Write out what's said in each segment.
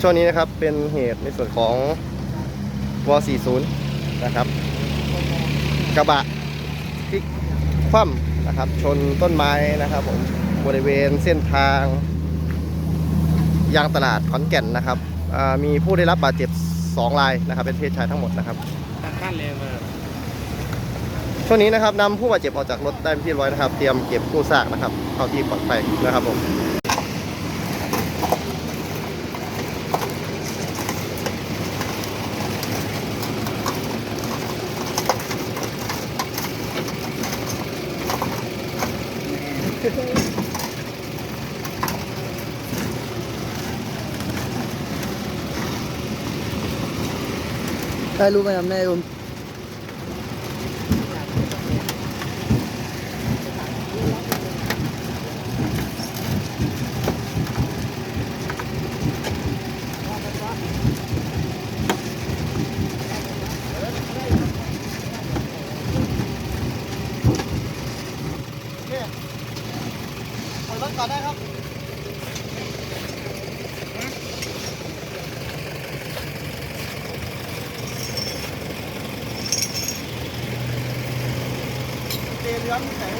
ช่วงนี้นะครับเป็นเหตุในส่วนของว40นะครับ กระบะพลิกคว่ำนะครับ ชนต้นไม้นะครับผมบริเวณเส้นทางยางตลาดขอนแก่นนะครับอ่ามีผู้ได้รับบาดเจ็บ 2 รายนะครับ เป็นเพศชายทั้งหมดนะครับขั้นเลยมาช่วงนี้นะครับนำผู้บาดเจ็บออกจากรถได้เป็นที่เรียบร้อยนะครับ เตรียมเก็บกู้ซากนะครับเข้าที่ปลอดภัยนะครับผม पहलू में हमने lắm cái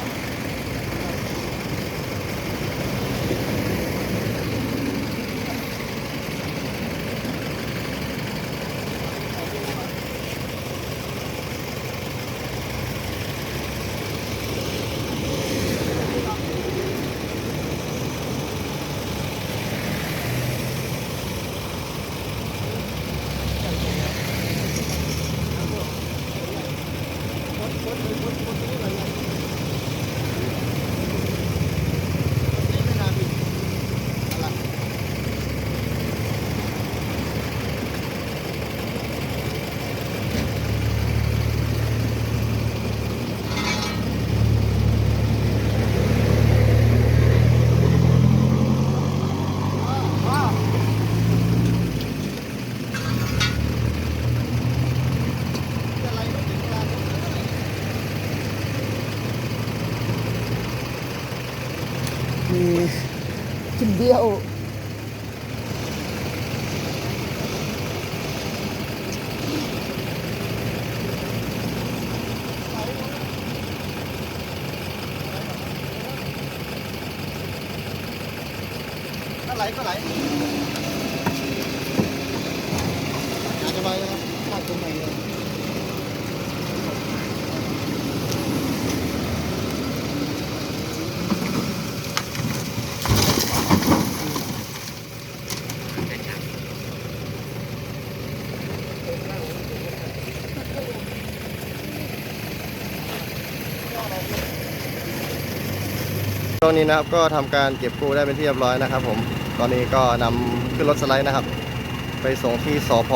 What, what, what, what, what? มีกินเบี้ยว ถ้าไหลก็ไหลอาจจะไปนะครับพลาดตรงไหนเลย ตอนนี้นะครับก็ทำการเก็บกู้ได้เป็นที่เรียบร้อยนะครับ ผมตอนนี้ก็นำขึ้นรถสไลด์นะครับ ไปส่งที่สพ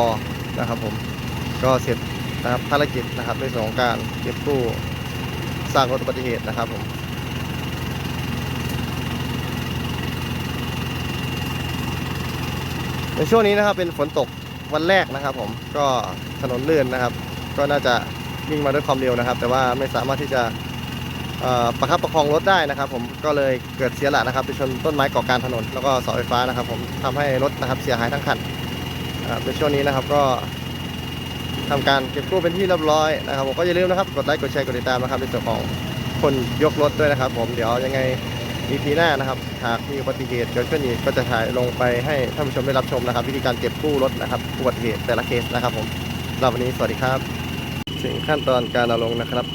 นะครับ ผมก็เสร็จนะครับภารกิจนะครับในส่วนของการเก็บกู้สร้างรถอุบัติเหตุนะครับผมในช่วงนี้นะครับเป็นฝนตกวันแรกนะครับ ผมก็ถนนลื่นนะครับ ก็น่าจะวิ่งมาด้วยความเร็วนะครับ แต่ว่าไม่สามารถที่จะ ประคับประคองรถได้นะครับ ผมก็เลยเกิดเสียหลักนะครับไปชนต้นไม้เกาะกลางถนนแล้วก็เสาไฟฟ้านะครับ ผมทำให้รถนะครับเสียหายทั้งคันในช่วงนี้นะครับก็ทำการเก็บกู้เป็นที่เรียบร้อยนะครับผมก็อย่าลืมนะครับกดไลค์กดแชร์กดติดตามนะครับในส่วนของคนยกรถด้วยนะครับ ผมเดี๋ยวยังไง EP หน้านะครับหากมีอุบัติเหตุเกิดขึ้นอีกก็จะถ่ายลงไปให้ท่านผู้ชมได้รับชมนะครับ วิธีการเก็บกู้รถนะครับอุบัติเหตุแต่ละเคสนะครับ ผมสำหรับวันนี้สวัสดีครับ ถึงขั้นตอนการเอาลงนะครับ